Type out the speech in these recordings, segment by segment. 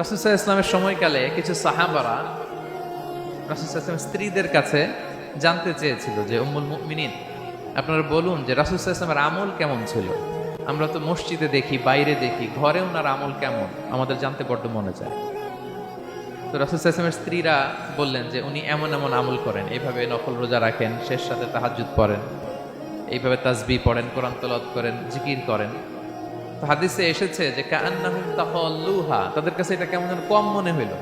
রাসুসাহ ইসলামের সময়কালে কিছু সাহাবারা রাসুসাহ ইসলামের স্ত্রীদের কাছে জানতে চেয়েছিল যে, উম্মুল মুমিনিন, আপনারা বলুন যে রাসুসাহ ইসলামের আমল কেমন ছিল? আমরা তো মসজিদে দেখি, বাইরে দেখি, ঘরে ওনার আমল কেমন? আমাদের জানতে বড্ড মনে চায়। তো রাসুসাহ ইসলামের স্ত্রীরা বললেন যে, উনি এমন এমন আমল করেন এইভাবে নকল রোজা রাখেন শেষ সাথে তাহাজুদ পড়েন, এইভাবে তাজবি পড়েন, কোরআন তলত করেন, জিকির করেন। হাদিসে এসেছে যে কান্নাহুম তাফাল্লুহা তাদের কাছে এটা কেমন যেন কম মনে হইল।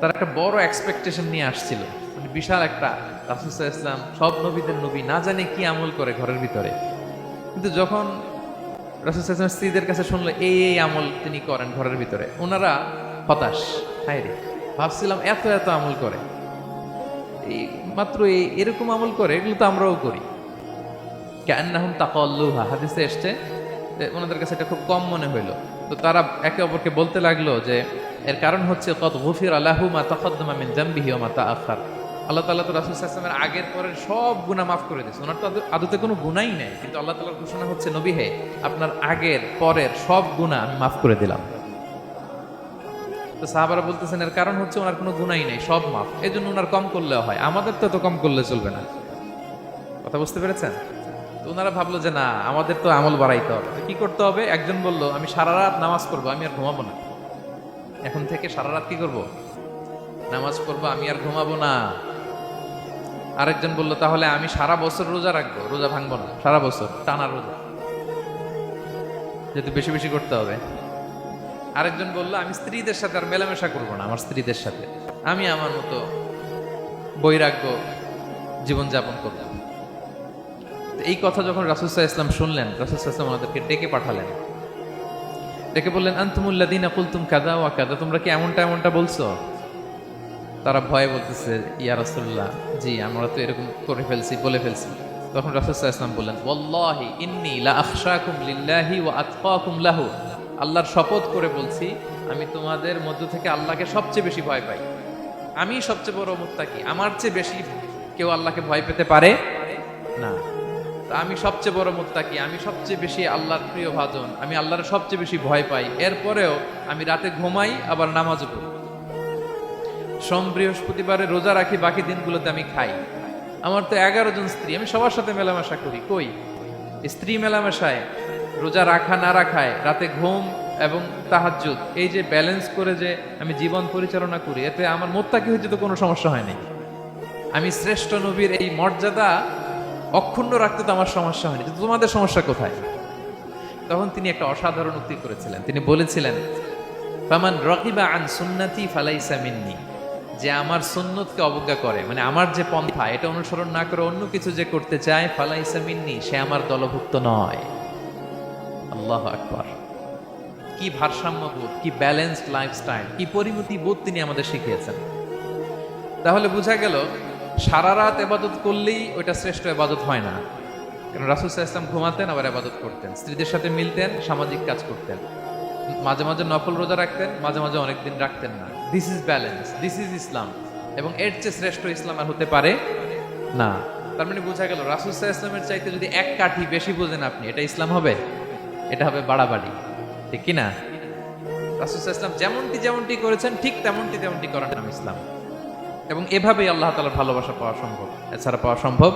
তারা একটা বড় এক্সপেকটেশন নিয়ে আসছিল। মানে বিশাল একটা রাসুসা ইসলাম সব নবীদের নবী না জানে কি আমল করে ঘরের ভিতরে। কিন্তু যখন রাসুসা ইসলাম স্ত্রীদের কাছে শুনলো, এই এই আমল তিনি করেন ঘরের ভিতরে, ওনারা হতাশ। হায় রে, ভাবছিলাম এত এত আমল করে। এই মাত্র এই, এরকম আমল করে, এগুলো তো আমরাও করি। কান্নাহুম তাকাল্লুহা, হাদিসে এসছে ওনাদের কাছে এটা খুব কম মনে হইল। তো তারা একে অপরকে বলতে লাগল যে, এর কারণ হচ্ছে কত গফির আলাহু মা তাকদ্দামা মিন জামবিহি ওয়া মা তাআখার। আল্লাহ তাআলা তো রাসূল সাল্লাল্লাহু আগের পরের সব গুনাহ মাফ করে দিয়েছে। ওনার তো আদতে কোনো গুনাহই নেই। কিন্তু আল্লাহ তাআলার ঘোষণা হচ্ছে, নবী হে, আপনার আগের, পরের সব গুনাহ আমি মাফ করে দিলাম। তো সাহাবারা বলতেছেন, এর কারণ হচ্ছে ওনার কোনো গুনাহই নেই, সব মাফ। এই জন্য ওনার কম করলেও হয়। আমাদের তো এত কম করলে চলবে না। কথা বুঝতে পেরেছেন? তো ওনারা ভাবলো যে না, আমাদের তো আমল বাড়াইতে হবে। কি করতে হবে? একজন বলল, আমি সারা রাত নামাজ পড়ব, আমি আর ঘুমাবো না। এখন থেকে সারা রাত কি করব? নামাজ পড়ব, আমি আর ঘুমাবো না। আরেকজন বলল, তাহলে আমি সারা বছর রোজা রাখব, রোজা ভাঙবো না, সারা বছর, টানা রোজা। যেহেতু বেশি বেশি করতে হবে। আরেকজন বলল, আমি স্ত্রীদের সাথে আর মেলামেশা করব না, আমার স্ত্রীদের সাথে। আমি আমার মতো বৈরাগ্য জীবনযাপন করব। এই কথা যখন রাসুসাহ ইসলাম শুনলেন রাসুসাহ ইসলাম ওনাদেরকে ডেকে পাঠালেন। ডেকে বললেন আন্তুমুল্লাদিনা কুলতুম কাদা ওয়া কাদা তোমরা কি এমনটা এমনটা বলছো? তারা ভয়ে বলতেছে, ইয়া রাসূলুল্লাহ, জি, আমরা তো এরকম করে ফেলছি, বলে ফেলছি। তখন রাসূলুল্লাহ ইসলাম বললেন, ওয়াল্লাহি ইন্নী লা আখশাকুম লিল্লাহি ওয়া আতকাকুম লাহু। আল্লাহর শপথ করে বলছি, আমি তোমাদের মধ্য থেকে আল্লাহকে সবচেয়ে বেশি ভয় পাই। আমি সবচেয়ে বড় মুত্তাকি। আমার চেয়ে বেশি কেউ আল্লাহকে ভয় পেতে পারে না। তা আমি সবচেয়ে বড় মুত্তাকি, আমি সবচেয়ে বেশি আল্লাহর প্রিয় ভাজন, আমি আল্লাহর সবচেয়ে বেশি ভয় পাই। এরপরেও আমি রাতে ঘুমাই, আবার নামাজও পড়ি। সোম বৃহস্পতিবারে রোজা রাখি, বাকি দিনগুলোতে আমি খাই। আমার তো এগারো জন স্ত্রী, আমি সবার সাথে মেলামেশা করি। কই? স্ত্রী মেলামেশায়, রোজা রাখা না রাখায়, রাতে ঘুম এবং তাহাজ্জুদ, এই যে ব্যালেন্স করে যে আমি জীবন পরিচালনা করি, এতে আমার মোত্তাকি হইতে তো কোনো সমস্যা হয় নাই। আমি শ্রেষ্ঠ নবীর এই মর্যাদা অক্ষুণ্ণ রাখতে তো আমার সমস্যা হয়নি। তোমাদের সমস্যা কোথায়? তখন তিনি একটা অসাধারণ উক্তি করেছিলেন। তিনি বলেছিলেন, ফামান রকিবা আন সুন্নাতি ফালাইসা মিন্নি। যে আমার সুন্নতকে অবজ্ঞা করে মানে আমার যে পন্থা, এটা অনুসরণ না করে অন্য কিছু যে করতে চায়, ফালাইসা মিন্নি, সে আমার দলভুক্ত নয়। আল্লাহ আকবার। কি ভারসাম্যবোধ কি ব্যালেন্সড লাইফস্টাইল, কি পরিমতি বোধ তিনি আমাদের শিখিয়েছেন। তাহলে বোঝা গেল সারা রাত এবাদত করলেই ওইটা শ্রেষ্ঠ এবাদত হয় না। কারণ রাসুল ইসলাম ঘুমাতেন, আবার এবাদত করতেন। স্ত্রীদের সাথে মিলতেন, সামাজিক কাজ করতেন। মাঝে মাঝে নফল রোজা রাখতেন, মাঝে মাঝে অনেক দিন রাখতেন না। This is balance this is Islam এবং এর চেয়ে শ্রেষ্ঠ ইসলাম আর হতে পারে না। তার মানে বোঝা গেল, রাসুল ইসলামের চাইতে যদি এক কাঠি বেশি বোঝেন আপনি, এটা ইসলাম হবে? এটা হবে বাড়াবাড়ি। ঠিক কিনা রাসুল ইসলাম যেমনটি যেমনটি করেছেন, ঠিক তেমনটি তেমনটি করার নাম ইসলাম। এবং এভাবেই আল্লাহ তালার ভালোবাসা পাওয়া সম্ভব। এছাড়া পাওয়া সম্ভব